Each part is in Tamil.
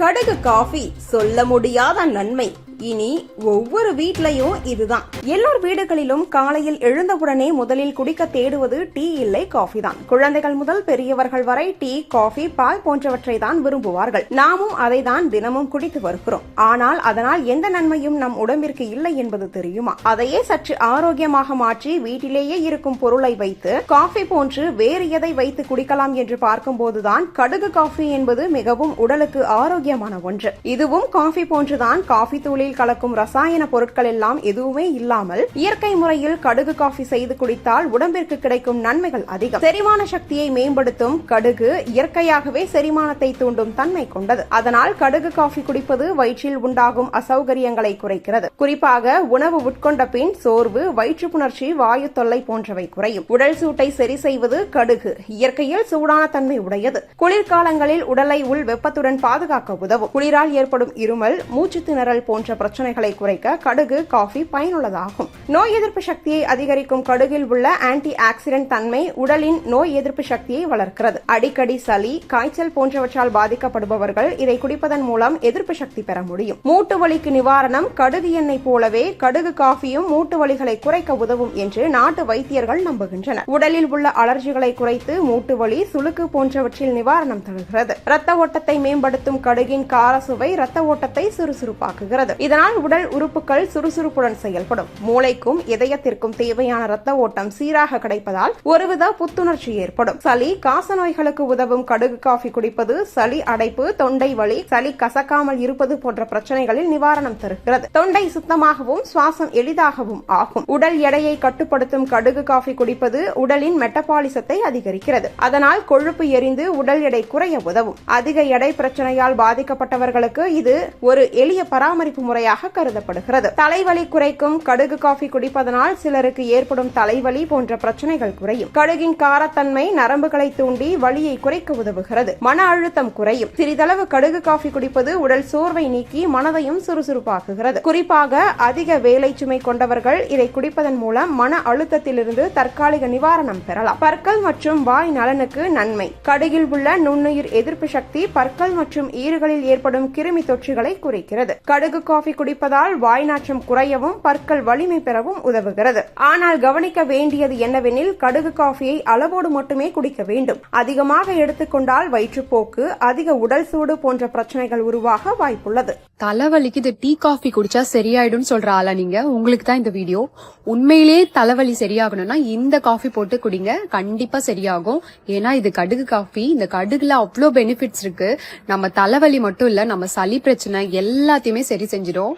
கடுகு காஃபி சொல்ல முடியாத நன்மை. இனி ஒவ்வொரு வீட்லயும் இதுதான். எல்லோர் வீடுகளிலும் காலையில் எழுந்தவுடனே முதலில் குடிக்க தேடுவது டீ இல்லை காஃபி தான். குழந்தைகள் முதல் பெரியவர்கள் வரை டீ காஃபி பால் போன்றவற்றை தான் விரும்புவார்கள். நாமும் அதை தான் தினமும் குடித்து வருகிறோம். ஆனால் அதனால் எந்த நன்மையும் நம் உடம்பிற்கு இல்லை என்பது தெரியுமா? அதையே சற்று ஆரோக்கியமாக மாற்றி வீட்டிலேயே இருக்கும் பொருளை வைத்து காஃபி போன்று வேறு எதை வைத்து குடிக்கலாம் என்று பார்க்கும்போதுதான் கடுகு காஃபி என்பது மிகவும் உடலுக்கு ஆரோக்கியமான ஒன்று. இதுவும் காஃபி போன்றுதான் காஃபி தூளில் கலக்கும் ரசாயன பொருட்கள் எல்லாம் எதுவுமே இல்லாமல் இயற்கை முறையில் கடுகு காஃபி செய்து குடித்தால் உடம்பிற்கு கிடைக்கும் நன்மைகள் அதிகம். செரிமான சக்தியை மேம்படுத்தும் கடுகு இயற்கையாகவே செரிமானத்தை தூண்டும் தன்மை கொண்டது. அதனால் கடுகு காஃபி குடிப்பது வயிற்றில் உண்டாகும் அசௌகரியங்களை குறைக்கிறது. குறிப்பாக உணவு உட்கொண்ட பின் சோர்வு வயிற்று புணர்ச்சி வாயு தொல்லை போன்றவை குறையும். உடல் சூட்டை சரி செய்வது கடுகு இயற்கையில் சூடான தன்மை உடையது. குளிர்காலங்களில் உடலை உள் வெப்பத்துடன் பாதுகாக்க உதவும். குளிரால் ஏற்படும் இருமல் மூச்சு திணறல் போன்ற பிரச்சனைகளை குறைக்க கடுகு காஃபி பயனுள்ளதாகும். நோய் எதிர்ப்பு சக்தியை அதிகரிக்கும் கடுகில் உள்ள ஆன்டி ஆக்சிடென்ட் தன்மை உடலின் நோய் எதிர்ப்பு சக்தியை வளர்க்கிறது. அடிக்கடி சளி காய்ச்சல் போன்றவற்றால் பாதிக்கப்படுபவர்கள் இதை குடிப்பதன் மூலம் எதிர்ப்பு சக்தி பெற முடியும். மூட்டு வலிக்கு நிவாரணம் கடுகு எண்ணெய் போலவே கடுகு காஃபியும் மூட்டு வலிகளை குறைக்க உதவும் என்று நாட்டு வைத்தியர்கள் நம்புகின்றனர். உடலில் உள்ள அலர்ஜிகளை குறைத்து மூட்டு வலி சுளுக்கு போன்றவற்றில் நிவாரணம் தருகிறது. இரத்த ஓட்டத்தை மேம்படுத்தும் கடுகின் கார சுவை இரத்த ஓட்டத்தை சுறுசுறுப்பாக்குகிறது. இதனால் உடல் உறுப்புகள் சுறுசுறுப்புடன் செயல்படும். மூளைக்கும் இதயத்திற்கும் தேவையான இரத்த ஓட்டம் சீராக கிடைப்பதால் ஒருவித புத்துணர்ச்சி ஏற்படும். சளி காச நோய்களுக்கு உதவும் கடுகு காஃபி குடிப்பது சளி அடைப்பு தொண்டை வலி சளி கசக்காமல் இருப்பது போன்ற பிரச்சனைகளில் நிவாரணம் தருகிறது. தொண்டை சுத்தமாகவும் சுவாசம் எளிதாகவும் ஆகும். உடல் எடையை கட்டுப்படுத்தும் கடுகு காஃபி குடிப்பது உடலின் மெட்டபாலிசத்தை அதிகரிக்கிறது. அதனால் கொழுப்பு எரிந்து உடல் எடை குறைய உதவும். அதிக எடை பிரச்சனையால் பாதிக்கப்பட்டவர்களுக்கு இது ஒரு எளிய பராமரிப்பு முறை முறையாக கருதப்படுகிறது. தலைவலி குறைக்கும் கடுகு காஃபி குடிப்பதனால் சிலருக்கு ஏற்படும் தலைவலி போன்ற பிரச்சனைகள் குறையும். கடுகின் காரத்தன்மை நரம்புகளை தூண்டி வலியை குறைக்க உதவுகிறது. மன அழுத்தம் குறையும். சிறிதளவு கடுகு காஃபி குடிப்பது உடல் சோர்வை நீக்கி மனதையும் சுறுசுறுப்பாக்குகிறது. குறிப்பாக அதிக வேலை சுமை கொண்டவர்கள் இதை குடிப்பதன் மூலம் மன அழுத்தத்திலிருந்து தற்காலிக நிவாரணம் பெறலாம். பற்கள் மற்றும் வாய் நலனுக்கு நன்மை. கடுகில் உள்ள நுண்ணுயிர் எதிர்ப்பு சக்தி பற்கள் மற்றும் ஈறுகளில் ஏற்படும் கிருமி தொற்றுகளை குறைக்கிறது. கடுகு காஃபி குடிப்பதால் வாய் நாற்றம் குறையவும் பற்கள் வலிமை பெறவும் உதவுகிறது. ஆனால் கவனிக்க வேண்டியது என்னவெனில் கடுகு காஃபியை அளவோடு மட்டுமே குடிக்க வேண்டும். அதிகமாக எடுத்துக்கொண்டால் வயிற்றுப்போக்கு அதிக உடல் சூடு போன்ற பிரச்சனைகள் உருவாக வாய்ப்புள்ளது. தலைவலிக்கு இது டீ காஃபி குடிச்சா சரியாயிடும்னு சொல்ற ஆளா நீங்க. உங்களுக்கு தான் இந்த வீடியோ. உண்மையிலேயே தலைவலி சரியாகணும்னா இந்த காஃபி போட்டு குடிங்க. கண்டிப்பா சரியாகும். ஏன்னா இது கடுகு காஃபி. இந்த கடுகுல அவ்வளோ பெனிஃபிட்ஸ் இருக்கு. நம்ம தலைவலி மட்டும் இல்ல நம்ம சளி பிரச்சனை எல்லாத்தையுமே சரி செஞ்சிடும்.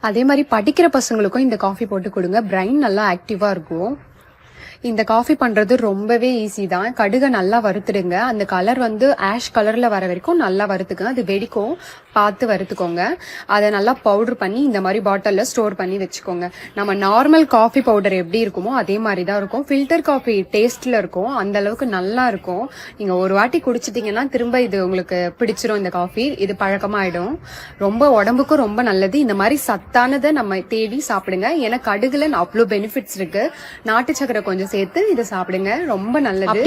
அதே மாதிரி படிக்கிற பசங்களுக்கும் இந்த காஃபி போட்டு கொடுங்க. பிரைன் நல்லா ஆக்டிவா இருக்கும். இந்த காஃபி பண்றது ரொம்பவே ஈஸி தான். கடுகை நல்லா வறுத்துடுங்க. அந்த கலர் வந்து ஆஷ் கலர்ல வர வரைக்கும் நல்லா வறுத்துக்கங்க. அது வெடிக்கும். பார்த்து வறுத்துக்கோங்க. அதை நல்லா பவுடர் பண்ணி இந்த மாதிரி பாட்டிலில் ஸ்டோர் பண்ணி வச்சுக்கோங்க. நம்ம நார்மல் காஃபி பவுடர் எப்படி இருக்குமோ அதே மாதிரி தான் இருக்கும். ஃபில்டர் காஃபி டேஸ்ட்ல இருக்கும். அந்த அளவுக்கு நல்லா இருக்கும். நீங்க ஒரு வாட்டி குடிச்சிட்டீங்கன்னா திரும்ப இது உங்களுக்கு பிடிச்சிரும் இந்த காஃபி இது பழக்கமாயிடும். ரொம்ப உடம்புக்கும் ரொம்ப நல்லது. இந்த மாதிரி சத்தானதை நம்ம தேடி சாப்பிடுங்க. ஏன்னா கடுகுல அவ்வளோ பெனிஃபிட்ஸ் இருக்கு. நாட்டு சக்கரை கொஞ்சம் சேர்த்து இதை சாப்பிடுங்க. ரொம்ப நல்லது.